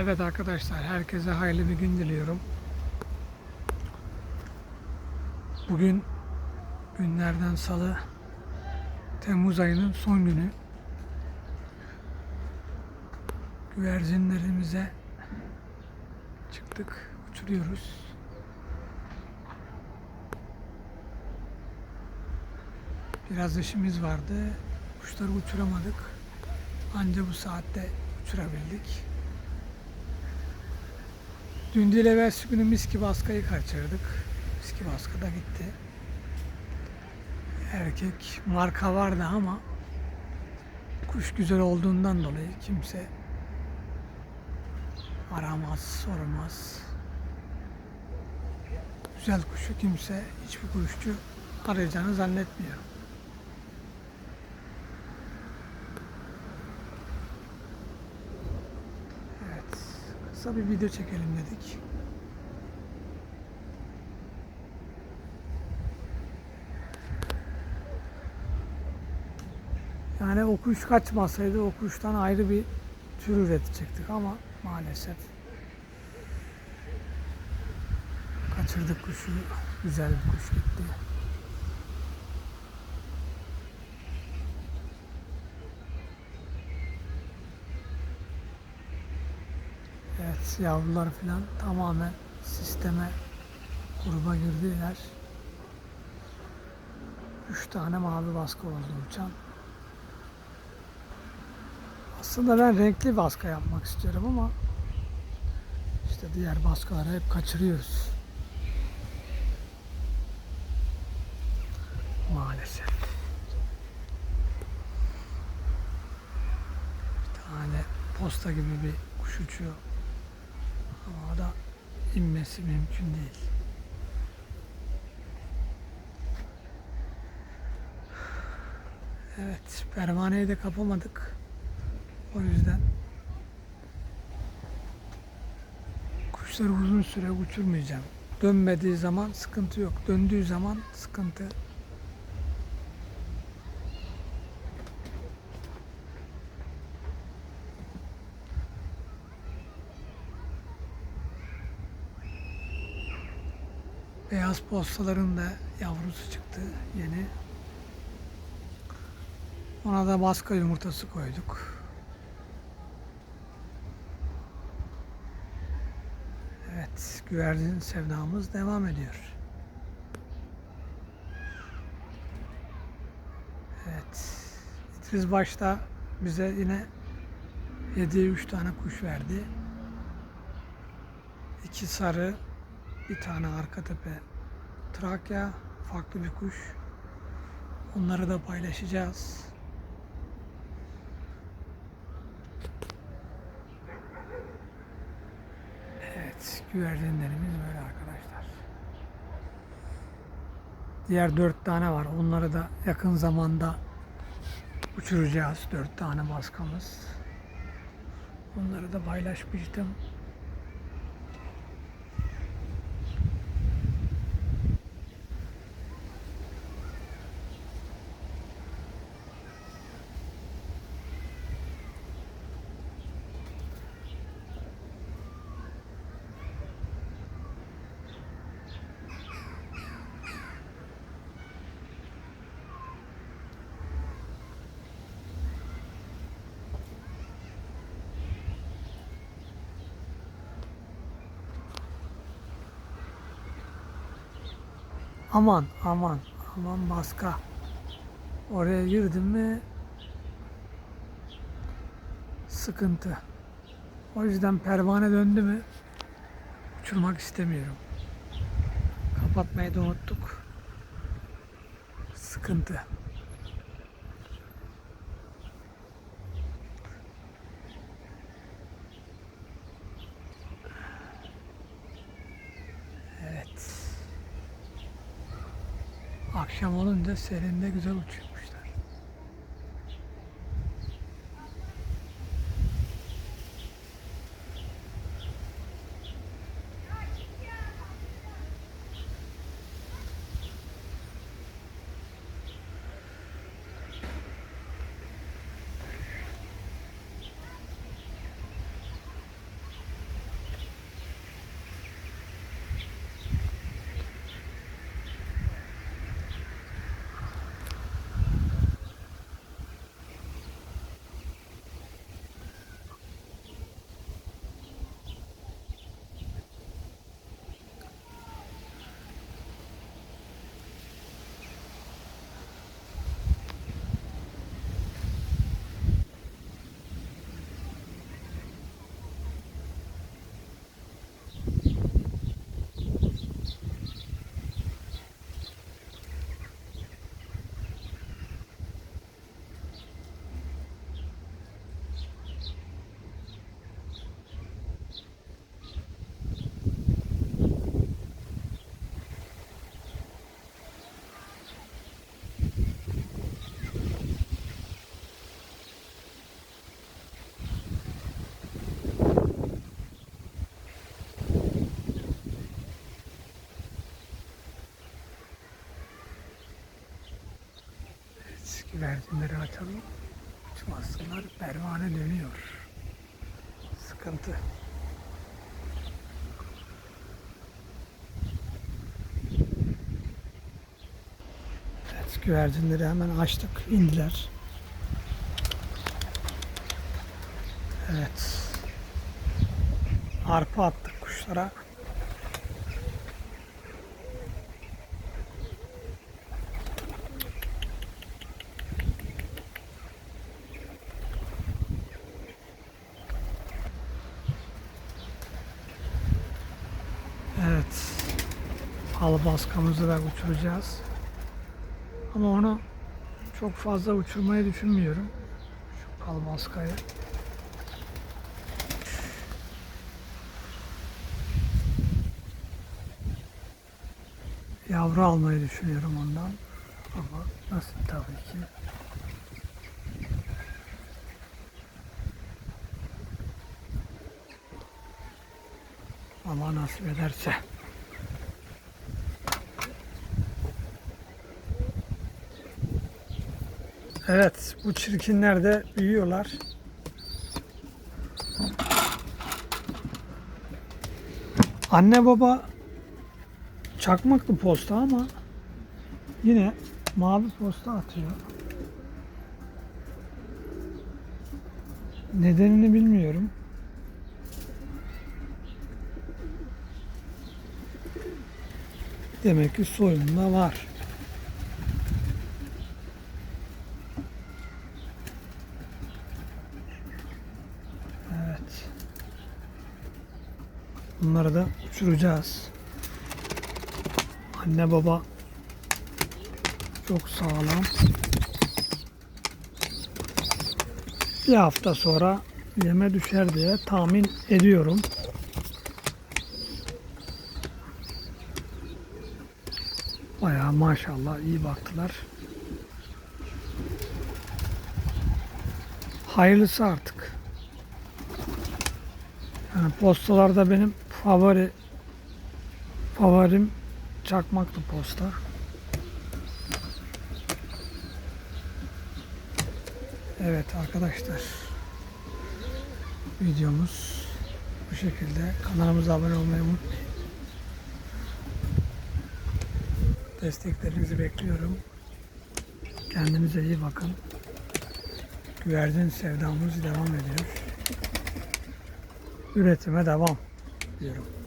Evet arkadaşlar herkese hayırlı bir gün diliyorum. Bugün günlerden salı Temmuz ayının son günü. Güvercinlerimize çıktık, uçuruyoruz. Biraz işimiz vardı. Kuşları uçuramadık. Anca bu saatte uçurabildik. Dün değil evvelsi günü Miski Baska'yı kaçırdık. Miski Baska da gitti. Erkek marka vardı ama kuş güzel olduğundan dolayı kimse aramaz, sormaz. Güzel kuşu kimse, hiçbir kuşçu arayacağını zannetmiyorum. Evet, kısa bir video çekelim dedik. Yani o kuş kaçmasaydı o kuştan ayrı bir tür üretecektik ama maalesef kaçırdık kuşu. Güzel bir kuş gitti. Evet yavrular falan tamamen sisteme gruba girdiler. Üç tane mavi baskı oldu uçan. Aslında ben renkli baska yapmak istiyorum ama işte diğer baskaları hep kaçırıyoruz. Maalesef. Bir tane posta gibi bir kuş uçuyor. Ama o da inmesi mümkün değil. Evet, pervaneyi de kapamadık. O yüzden kuşları uzun süre uçurmayacağım. Dönmediği zaman sıkıntı yok. Döndüğü zaman sıkıntı. Beyaz postaların da yavrusu çıktı yeni. Ona da baska yumurtası koyduk. Evet, güvercin sevdamız devam ediyor. Evet, İdris başta bize yine 7'ye 3 tane kuş verdi. İki sarı, bir tane arka tepe Trakya, farklı bir kuş. Onları da paylaşacağız. Evet, güvercinlerimiz böyle arkadaşlar. Diğer dört tane var. Onları da yakın zamanda uçuracağız. Dört tane maskamız. Onları da paylaşmıştım. Aman aman aman baska. Oraya girdim mi sıkıntı. O yüzden pervane döndü mü uçurmak istemiyorum. Kapatmayı da unuttuk. Sıkıntı. Evet. Akşam olunca serinde güzel uçuyormuşlar. Güvercinleri açalım. Uçmasınlar. Pervane dönüyor. Sıkıntı. Evet güvercinleri hemen açtık. indiler. Evet. Arpa attık kuşlara. Evet. Halı da uçuracağız. Ama onu çok fazla uçurmayı düşünmüyorum. Şu kalbaskayı. Yavru almayı düşünüyorum ondan. Ama nasıl tabii ki. Allah nasip ederse. Evet, bu çirkinler de büyüyorlar. Anne baba çakmaklı posta ama yine mavi posta atıyor. Nedenini bilmiyorum. Demek ki soyunda var. Bunları da uçuracağız. Anne baba çok sağlam. Bir hafta sonra yeme düşer diye tahmin ediyorum. Bayağı maşallah iyi baktılar. Hayırlısı artık. Yani postalarda benim favori favorim çakmaklı posta. Evet arkadaşlar. Videomuz bu şekilde. Kanalımıza abone olmayı unutmayın. Desteklerinizi bekliyorum. Kendinize iyi bakın. Güvercin sevdamız devam ediyor. Üretime devam zero.